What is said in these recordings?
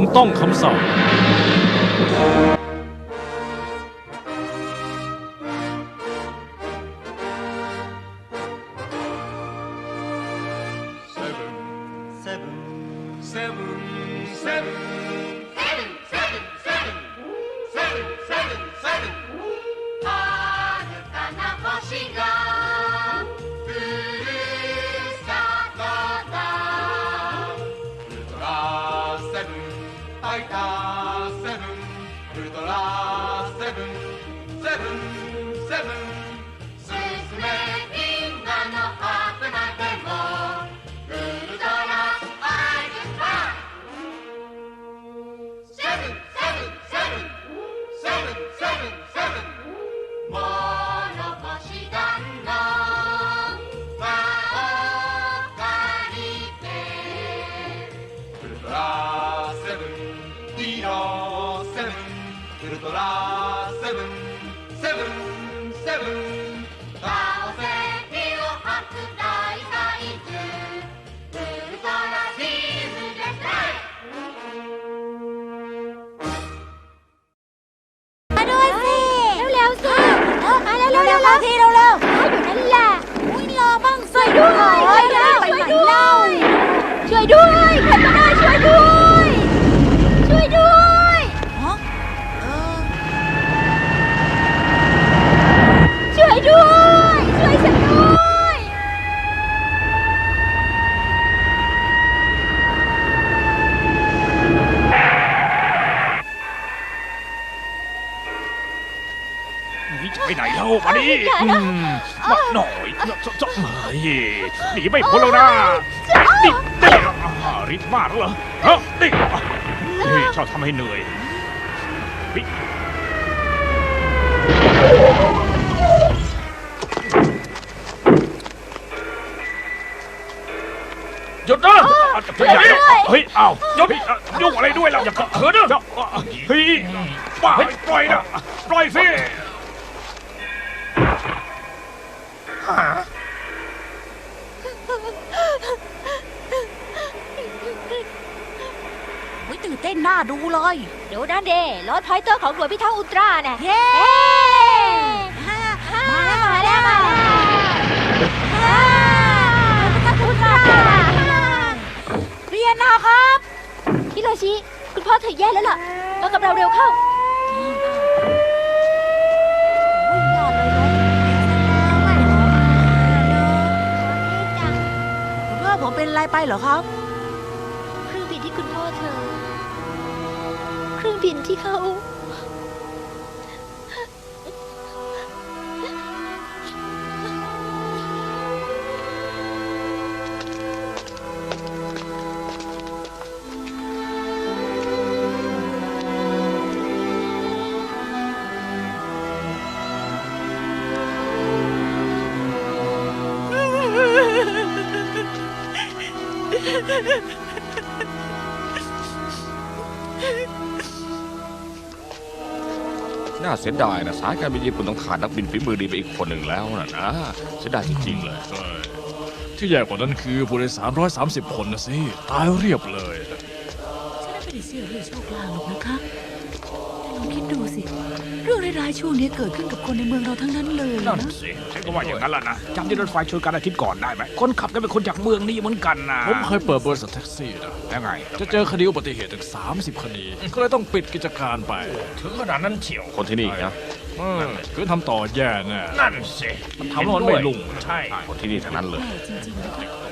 นต้องคำสั่ง วๆเร็วๆพี่เร็วๆอยู่นั่นแหละอุ้ยรอบ้างช่วยด้วยช่วยด้วยช่วยด้วยช่วยด้วยใครก็ได้ช่วยด้วยช่วยด้วยช่วยด้วยช่วยฉันด้วย นี่จะไปไหนเล่า มาดิอืมมาหน่อยจะจะจะเฮ้ยหนีไม่พ้นแล้วนะนี่นี่อ่าริดมากแล้วเหรอฮะนี่นี่ชอบทำให้เหนื่อยนี่หยุดนะไปไหนอะเฮ้ยอ้าวหยุดอะยุ่งอะไรด้วยล่ะอย่าเขินนะเฮ้ยบ้าปล่อยนะปล่อยสิ อุ้ยตื่นเต้นน่าดูเลย ดูนั่นเด้รถพอยเตอร์ของหน่วยพิทักษ์อุลตร้าน่ะเย้มาแล้วมาแล้วมาแล้วขอบคุณค่ะเรียนนะครับฮิโรชิ คุณพ่อเธอแย่แล้วล่ะมากับเราเร็วเข้า เป็นอะได้เหรอครับ เครื่องบินที่คุณพ่อเธอ เครื่องบินที่เขา เสียดายนะสายการบินญี่ปุ่นต้องขาดนักบินฝีมือดีไปอีกคนหนึ่งแล้วนะนะเสียดายจริงๆเลย ใช่ที่แย่กว่านั้นคือผู้โดยสาร130คนนะสิ ตายเรียบเลย ฉันไม่ได้เชื่อเรื่องโชคลางหรอกนะคะ แต่ลองคิดดูสิ เรื่องร้ายๆช่วงนี้เกิดขึ้นกับคนในเมืองเราทั้งนั้นเลยนั่นะนสิฉันก็ว่าอย่างนั้นแหละนะจำที่รถไฟชนกันอาทิตย์ก่อนได้ไหมคนขับก็เป็นคนจากเมืองนี้เหมือนกันนะผมเคยเปิดบริษัทแท็กซี่นะ ยังไง จะเจอคดีอุบัติเหตุถึง 30 คดี ก็เลยต้องปิดกิจการไปถึงขนาดนั้นเฉียว คนที่นี่นะเออคือทำต่อแย่แน่ นั่นสิมันทำแล้วมันไม่ลุ่งใช่ คนที่นี่ทั้งนั้นเลยแย่จริงๆนะคะ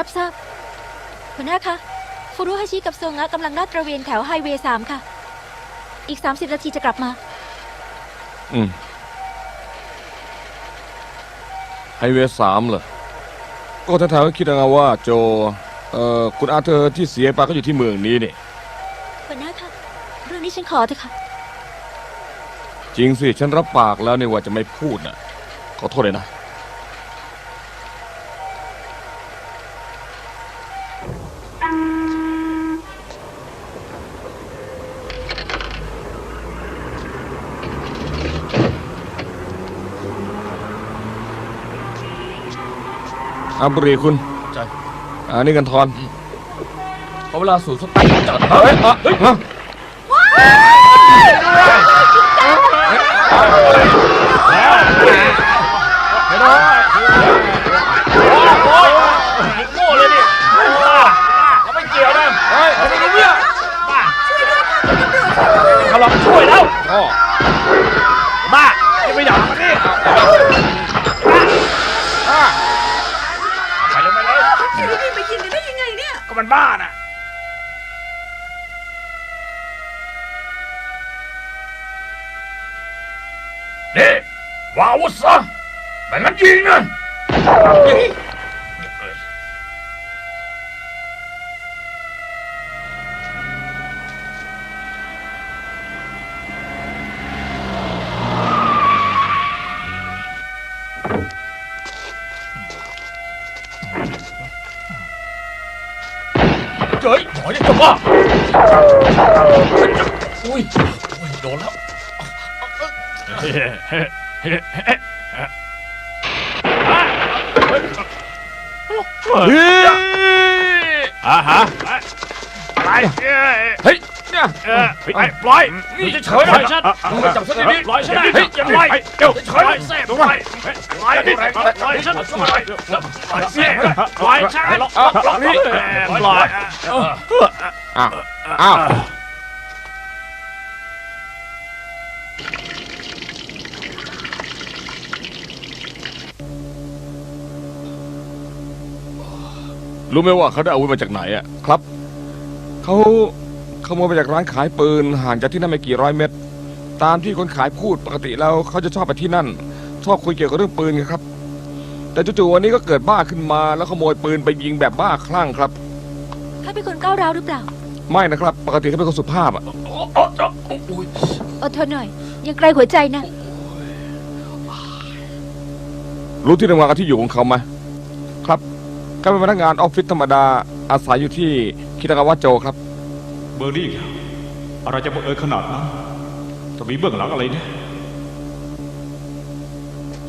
รับทราบหัวหน้าคะฟูรุฮาชิกับโซงะกำลังลาดตระเวนแถวไฮเวย์สามค่ะ อีก 30 นาทีจะกลับมา อืมไฮเวย์สามเหรอ ก็แถวๆคิดเอาว่าโจ เอ่อ คุณอาเธอร์ที่เสียไปก็อยู่ที่เมืองนี้นี่ หัวหน้าคะเรื่องนี้ฉันขอเถอะค่ะ จริงสิ ฉันรับปากแล้วนี่ว่าจะไม่พูดนะขอโทษเลยนะ อาบุหรีคุณใจอ่านี่กันทอนพอเวลาสูบสตันจัดเฮ้ยอะฮะโง่เลยดิเขาไม่เกี่ยวนะเฮ้ยทำไมรู้เนี่ยเขาลองช่วยแล้ว อ๋อ บ้าจะไปด่ามันดิไปเลยไปเลย ไปยิงกันได้ยังไงเนี่ย ก็มัน บ้าน่ะนี่วาวุธซะไม่งั้นยิงนะเฮ้ อ่าฮะอะไรเฮ้ยเนี่ยเออไปปล่อยนี่จะเฉยปล่อยฉันจับฉันดีๆปล่อยฉันเฮ้ยอย่าปล่อยเดี๋ยวปล่อยเสพปล่อยปล่อยปล่อยฉันปล่อยปล่อยเสพปล่อยฉันปล่อยปล่อยปล่อยอ้าวอ้าว รู้ไหมว่าเขาได้อาวุธมาจากไหนอะครับ เขาขโมยมาจากร้านขายปืนห่างจากที่นั่นไม่กี่ร้อยเมตร ตามที่คนขายพูดปกติแล้วเขาจะชอบไปที่นั่น ชอบคุยเกี่ยวกับเรื่องปืนไงครับ แต่จู่ๆวันนี้ก็เกิดบ้าขึ้นมาแล้วขโมยปืนไปยิงแบบบ้าคลั่งครับเขาเป็นคนก้าวร้าวหรือเปล่า ไม่นะครับ ปกติเขาเป็นคนสุภาพอะอดทนหน่อย ยังไกลหัวใจนะ รู้ที่ทำงานกับที่อยู่ของเขาไหมครับ เขาเป็นพนักงานออฟฟิศธรรมดาอาศัยอยู่ที่คิตากาวะโจครับ เบอร์รี่อะไรจะบังเอิญขนาดนั้นจะมีเบื้องหลังอะไรเนี่ย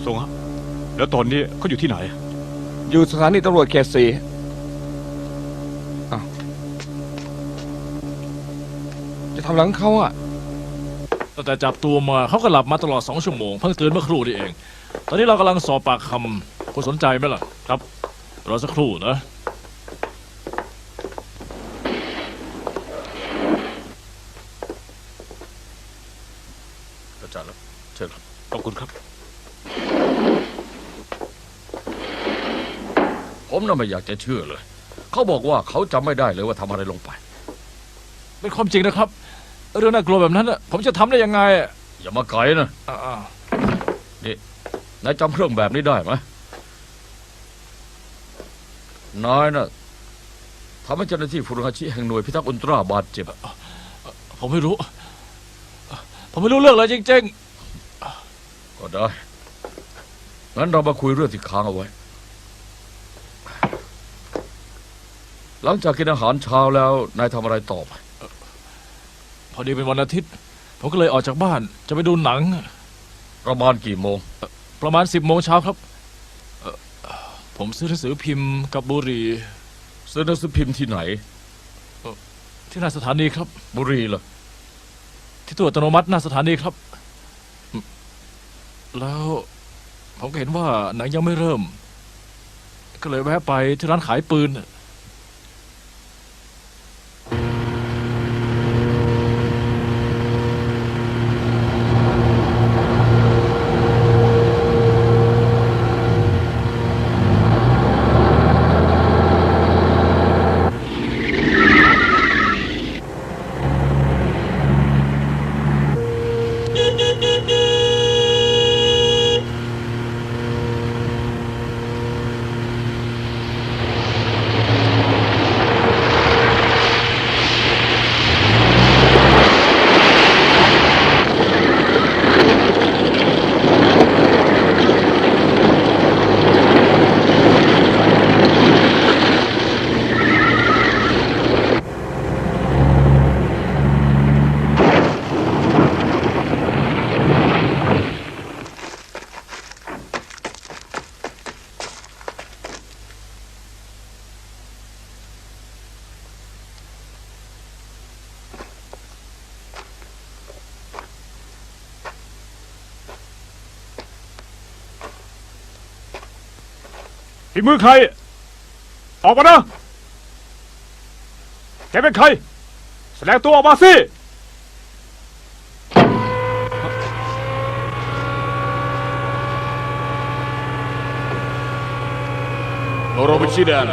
ทรงฮะแล้วตอนนี้เขาอยู่ที่ไหน อยู่สถานีตำรวจเขตสี่อ้าวจะทำหลังเขาอะ ตั้งแต่จับตัวมาเขาก็หลับมาตลอดสองชั่วโมงเพิ่งตื่นเมื่อครู่นี่เอง ตอนนี้เรากำลังสอบปากคำคุณสนใจไหมล่ะครับ รอสักครู่นะ อาจารย์แล้วเชิญครับขอบคุณครับ ผมน่ะไม่อยากจะเชื่อเลย เขาบอกว่าเขาจำไม่ได้เลยว่าทำอะไรลงไป เป็นความจริงนะครับ เรื่องน่ากลัวแบบนั้นน่ะผมจะทำได้ยังไงอะอย่ามาไกลนะ อ่านายจำเครื่องแบบนี้ได้ไหม นายน่ะทำให้เจ้าหน้าที่ฟุรุฮาชิแห่งหน่วยพิทักษ์อุลตร้าบาดเจ็บๆผมไม่รู้ ผมไม่รู้เรื่องเลยจริงก็ได้ งั้นเรามาคุยเรื่องที่ค้างเอาไว้ หลังจากกินอาหารเช้าแล้วนายทำอะไรต่อไปๆ พอดีเป็นวันอาทิตย์ ผมก็เลยออกจากบ้านจะไปดูหนัง ประมาณกี่โมง ประมาณสิบโมงเช้าครับเอ่อ ผมซื้อหนังสือพิมพ์กับบุหรี่ซื้อหนังสือพิมพ์ที่ไหน ที่หน้าสถานีครับ บุรีเหรอที่ตัวอัตโนมัติหน้าสถานีครับอืมแล้วผมก็เห็นว่าหนังยังไม่เริ่ม ก็เลยแวะไปที่ร้านขายปืน มือใคร ออกมานะ แกเป็นใคร แสดงตัวออกมาสิ โนโรบิชิแดน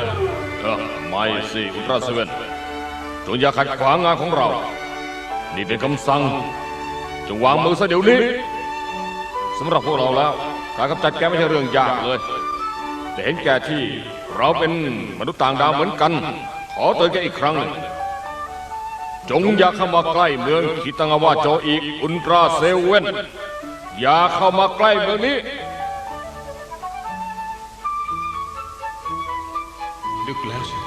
เออไม่สิอุลตราเซเว่นจงอย่าขัดขวางงานของเรา นี่เป็นคำสั่งจงวางมือซะเดี๋ยวนี้สำหรับพวกเราแล้ว การกำจัดแกไม่ใช่เรื่องยากเลย แต่เห็นแก่ที่เราเป็นมนุษย์ต่างดาวเหมือนกัน ขอเตือนแกอีกครั้งหนึ่งจงอย่าเข้ามาใกล้เมืองคิตังาวาโจอีกอุลตราเซเว่นอย่าเข้ามาใกล้เมืองนี้นึกแล้วใช่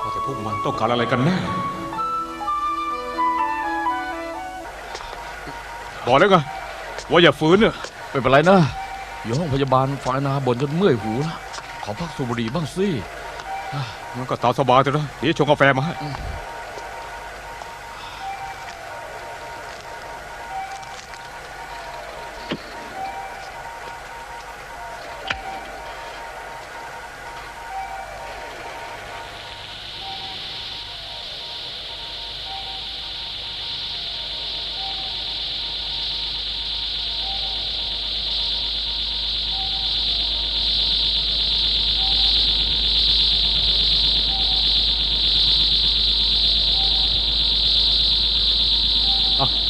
ว่าแต่พวกมันต้องการอะไรกันแน่บอกแล้วไงว่าอย่าฝืนเนี่ยไม่เป็นไรนะ อยู่ห้องพยาบาลฝ่ายนาบ่นจนเมื่อยหูนะขอพักสูบบุหรี่บ้างสิมันก็ตามสบายเถอะนะเดี๋ยวชงกาแฟมาให้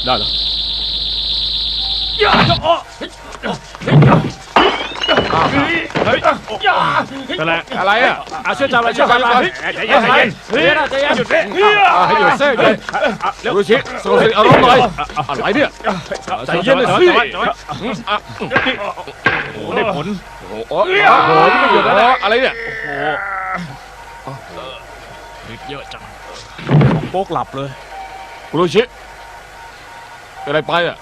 ได้แล้วนั่นแหละอะไรอะอาเชื่อใจอะไรเชื่อใจอะไรใจเย็นใจเย็นเฮ้ยใจเย็นหยุดเฮ้ยอะให้หยุดเส้นเลยดูชิสงบสติอารมณ์หน่อยอะไรเนี่ยใจเย็นเลยสิโอ้ได้ผลโอ้โหโอ้โหนี่ไม่หยุดแล้วนะอะไรเนี่ยฤทธิ์เยอะจังโป๊กหลับเลยคุโรชิ เป็นอะไรไปอะ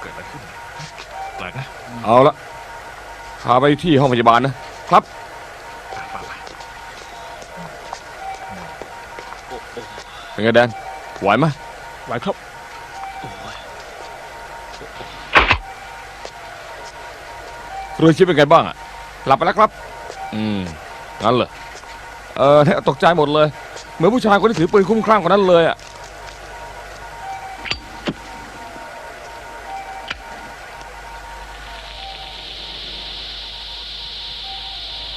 เกิดอะไรขึ้นแปลกนะเอาละพาไปที่ห้องพยาบาลนะ ครับเป็นไงแดนไหวไหมไหวครับคุโรชิเป็นไงบ้างอะหลับไปแล้วครับ อืม งั้นเหรอเออเนี่ยตกใจหมดเลย เหมือนผู้ชายคนที่ถือปืนคุ้มคลั่งคนนั้นเลยอะ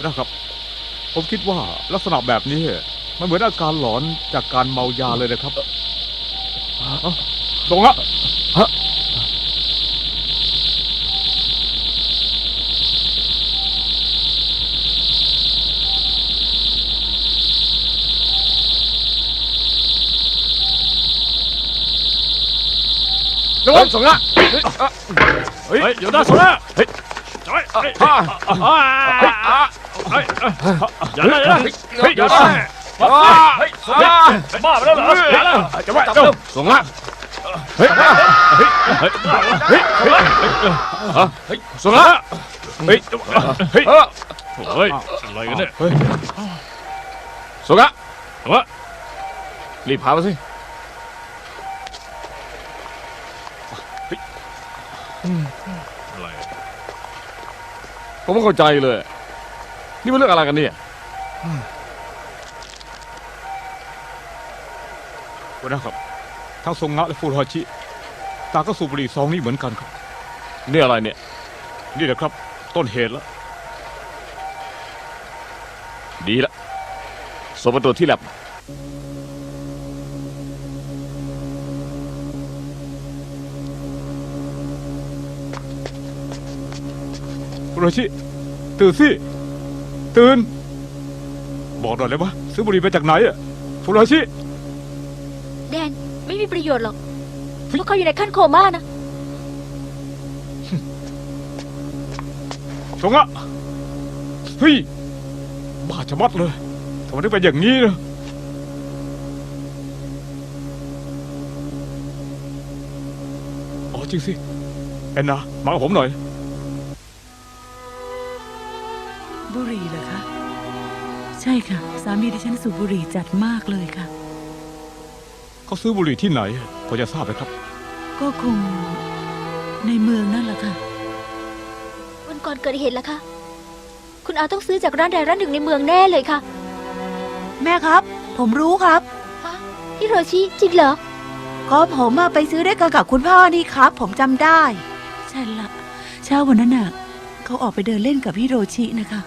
นะครับ ผมคิดว่าลักษณะแบบนี้ มันเหมือนอาการหลอนจากการเมายาเลยนะครับเอ้าส่งละฮะ เดี๋ยวส่งละเฮ้ยเดี๋ยวนะส่งละเฮ้ยเฮ้ยเฮ้ยอ่าอ่าอ่าเฮ้ยอย่าเลยอย่าเลยเฮ้ยอย่าเลยอ่าเฮ้ยอ่าบ้าไปแล้วเหรออย่าเลยจะว่าเจ้าส่งละเฮ้ยเฮ้ยเฮ้ยเฮ้ยเฮ้ยส่งละเฮ้ยเฮ้ยเออเฮ้ยอะไรกันเนี่ยส่งละวะรีบพามาสิ อะไรผมไม่เข้าใจเลย นี่มันเรื่องอะไรกันเนี่ยหัวหน้าครับทั้งทรงงะและฟูรฮาชิต่างก็สูบบุหรี่ซองนี้เหมือนกันครับ นี่อะไรเนี่ย นี่แหละครับ ต้นเหตุแล้วดีละส่งมาตรวจที่แลบ ฟูรฮาชิ ตื่นสิ ตื่น บอกหน่อยเลยว่าซื้อบุหรี่มาจากไหนอะฟูรฮาชิ แดนไม่มีประโยชน์หรอกพวกเขาอยู่ในขั้นโคม่านะ ชงอะเฮ้ยบ้าจะมัดเลยทำไมถึงเป็นอย่างนี้นะอ๋อจริงสิแอนนามากับผมหน่อยบุห รี่เหรอคะ ใช่ค่ะ สามีดิฉันสูบบุหรี่จัดมากเลยค่ะ เขาซื้อบุหรี่ที่ไหนพอจะทราบไหมครับ ก็คงในเมืองนั่นแหละค่ะ วันก่อนเกิดเหตุแล้วคะ คุณอาต้องซื้อจากร้านใดร้านหนึ่งในเมืองแน่เลยค่ะแม่ครับ ผมรู้ครับ ฮะฮิโรชิจริงเหรอ ก็ผมมาไปซื้อด้วยกันกับคุณพ่อนี่ครับ ผมจำได้ ใช่ละเช้าวันนั้นน่ะ เขาออกไปเดินเล่นกับฮิโรชินะคะ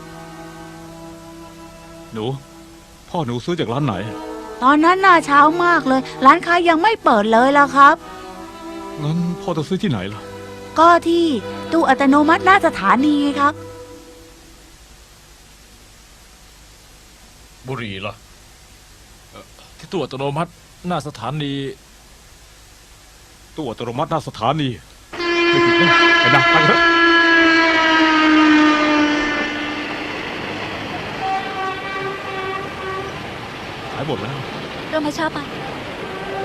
หนู พ่อหนูซื้อจากร้านไหน ตอนนั้นน่าเช้ามากเลย ร้านค้ายังไม่เปิดเลยล่ะครับ งั้นพ่อจะซื้อที่ไหนล่ะ ก็ที่ตู้อัตโนมัติหน้าสถานีไงครับ บุหรี่ล่ะที่ตัวอัตโนมัติหน้าสถานี ตู้อัตโนมัติหน้าสถานีไม่ผิดแน่ไอ้นะไปเถอะายหมดแล้ว เรามาช้าไป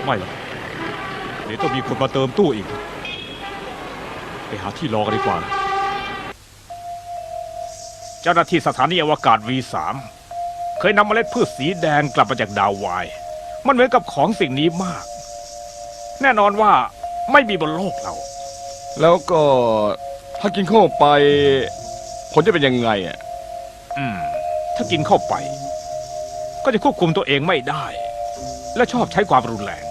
ไม่หรอกเดี๋ยวต้องมีคนมาเติมตู้อีก ไปหาที่รอกันดีกว่า เจ้าหน้าที่สถานีอวกาศ V3 เคยนำเมล็ดพืชสีแดงกลับมาจากดาววาย มันเหมือนกับของสิ่งนี้มาก แน่นอนว่าไม่มีบนโลกเรา แล้วก็ถ้ากินเข้าไปผลจะเป็นยังไงอะ อืม ถ้ากินเข้าไป ก็จะควบคุมตัวเองไม่ได้ และชอบใช้ความรุนแรง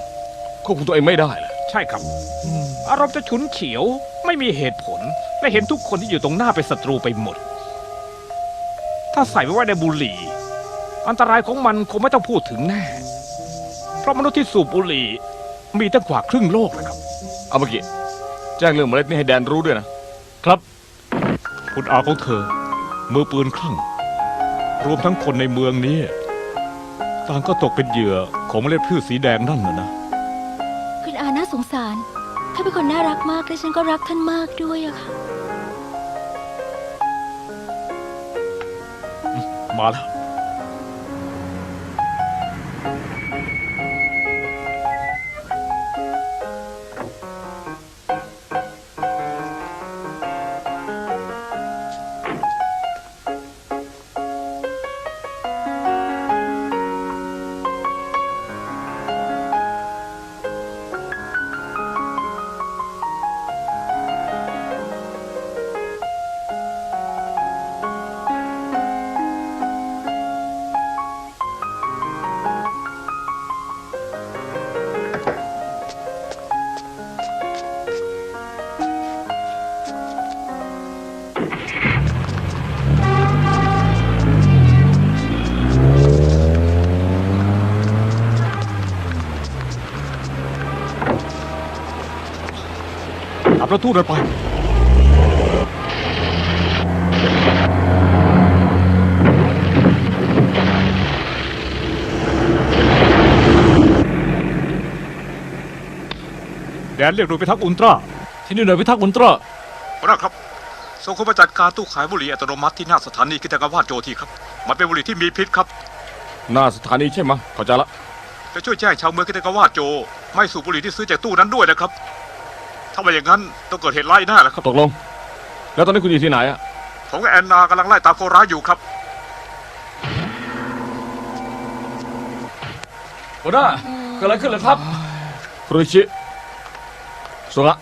ควบคุมตัวเองไม่ได้เหรอใช่ครับ อารมณ์จะฉุนเฉียว ไม่มีเหตุผล และเห็นทุกคนที่อยู่ตรงหน้าเป็นศัตรูไปหมด ถ้าใส่ไว้ไว้ในบุหรี่ อันตรายของมันคงไม่ต้องพูดถึงแน่ เพราะมนุษย์ที่สูบบุหรี่มีตั้งกว่าครึ่งโลกนะครับ เอาเมื่อกี้แจ้งเรื่องเมล็ดนี่ให้แดนรู้ด้วยนะ ครับ คุณอาของเธอ มือปืนคลั่ง รวมทั้งคนในเมืองนี้ ต่างก็ตกเป็นเหยื่อของเมล็ดพืชสีแดงนั่นนะนะ คุณอาน่าสงสารท่านเป็นคนน่ารักมากและฉันก็รักท่านมากด้วยอะค่ะ มาแล้ว ตู้เดินไป แดนเรียกโดยพิทักษ์อุลตร้า ที่นี่หน่วยพิทักษ์อุลตร้า หัวหน้าครับส่งคนมาจัดการตู้ขายบุหรี่อัตโนมัติที่หน้าสถานีกิตกาวาสโจทีครับ มันเป็นบุหรี่ที่มีพิษครับ หน้าสถานีใช่ไหมะเข้าใจละ จะช่วยแจ้งชาวเมืองกิตกาวาสโจ ไม่สูบบุหรี่ที่ซื้อจากตู้นั้นด้วยนะครับ ถ้าไม่อย่างนั้นต้องเกิดเหตุร้ายแน่แหละครับตกลง แล้วตอนนี้คุณอยู่ที่ไหนอะผมกับแอนนากำลังไล่ตามคนร้ายอยู่ครับ หัวหน้าเกิดอะไรขึ้นเหรอครับฟรุชิสุระ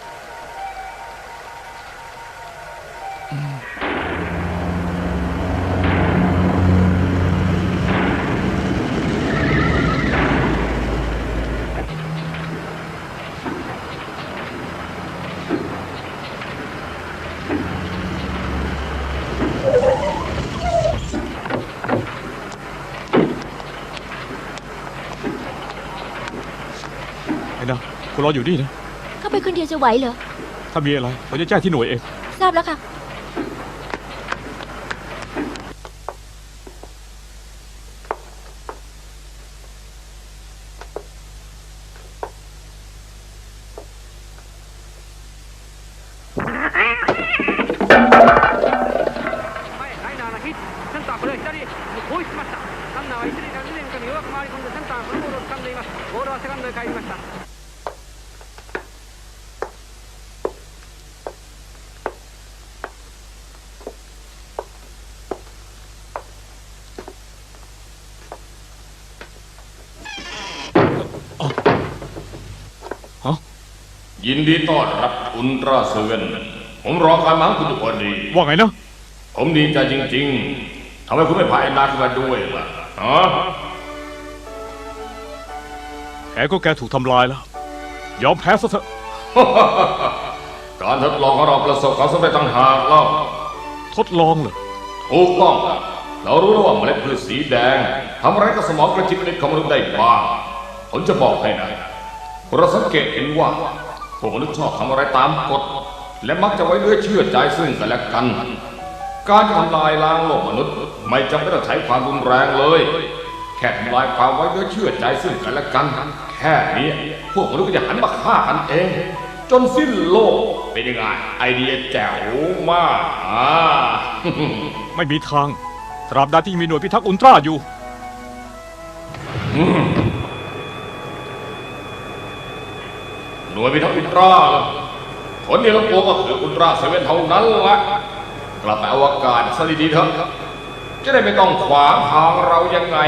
คุณรออยู่นี่นะ เข้าไปคนเดียวจะไหวเหรอ ถ้ามีอะไรผมจะแจ้งที่หน่วยเอง ทราบแล้วค่ะ ยินดีต้อนรับอุลตราเซเว่นผมรอการมาของคุณอยู่พอดี ว่าไงนะผมดีใจจริงๆทำไมคุณไม่พาแอนนาขึ้นมาด้วยล่ะฮะแกก็แกถูกทำลายแล้ว ยอมแพ้ซะเถอะ การทดลองของเราประสบความสำเร็จต่างหากเล่าทดลองเหรอถูกต้องเรารู้แล้วว่าเมล็ดพืชสีแดงทำอะไรกับสมองกระจิบกระดิกของมนุษย์ได้บ้างผมจะบอกให้นะเราสังเกตเห็นว่า พวกมนุษย์ชอบทำอะไรตามกฎและมักจะไว้เนื้อเชื่อใจซึ่งกันและกัน การทำลายล้างโลกมนุษย์ ไม่จำเป็นต้องใช้ความรุนแรงเลย แค่ทำลายความไว้เนื้อเชื่อใจซึ่งกันและกัน แค่นี้พวกมนุษย์ก็จะหันมาฆ่ากันเอง จนสิ้นโลกเป็นยังไงไอเดียแจ๋วมากอ่าไม่มีทาง ตราบใดที่ยังมีหน่วยพิทักษ์อุลตร้าอยู่ น่วยพิทักษ์อุลตร้าล่ะคนที่ต้องกลัวก็คืออุลตร้าเซเว่นเท่านั้นละกลับไปอวกาศซะดีๆเถอะจะได้ไม่ต้องขวางทางเรายังไง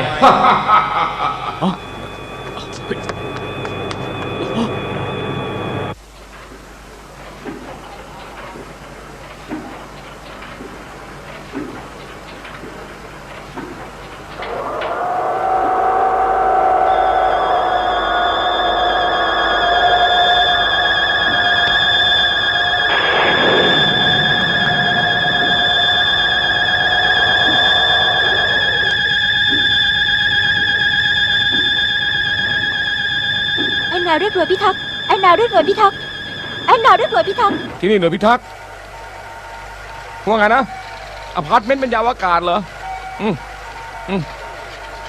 นนาเรียกหน่วยพิทักษ์แอนนาเรียกหน่วยพิทักษ์แอนนาเรียกหน่วยพิทักษ์ที่นี่หน่วยพิทักษ์ว่าไงนะอพาร์ตเมนต์เป็นยานอวกาศเหรออืมอืม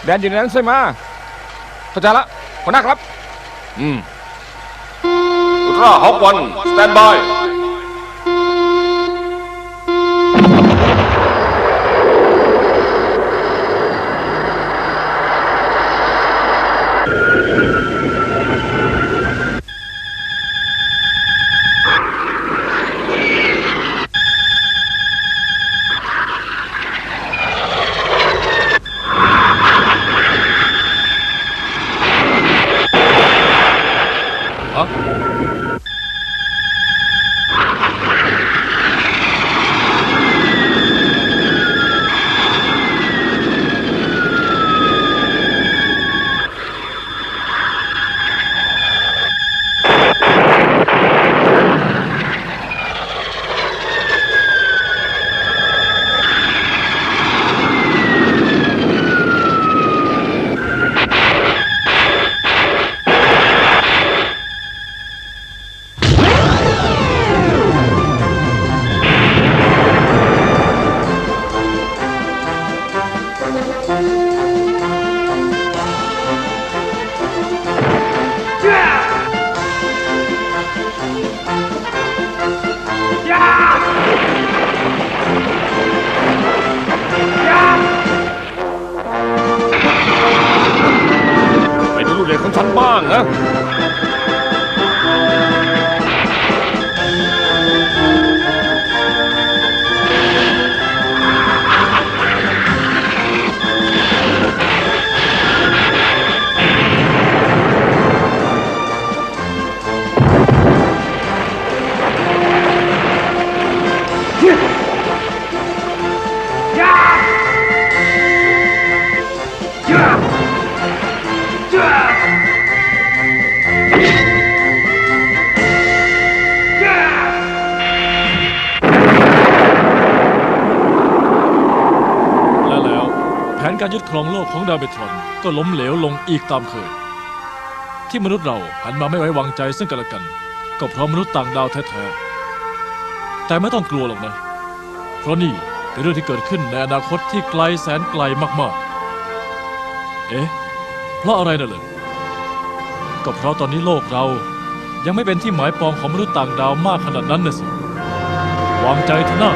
แดนอยู่ในนั้นใช่ไหมเข้าใจละหัวหน้าครับ อืมอุลตร้าฮอกวันสแตนบายาวเบทรอนก็ล้มเหลวลงอีกตามเคย ที่มนุษย์เราหันมาไม่ไว้วางใจซึ่งกันและกัน ก็เพราะมนุษย์ต่างดาวแท้ๆ แต่ไม่ต้องกลัวหรอกนะ เพราะนี่เป็นเรื่องที่เกิดขึ้นในอนาคตที่ไกลแสนไกลมากๆ เอ๊ะ เพราะอะไรน่ะเลยก็เพราะตอนนี้โลกเรายังไม่เป็นที่หมายปองของมนุษย์ต่างดาวมากขนาดนั้นนะสิ วางใจเถอะนะ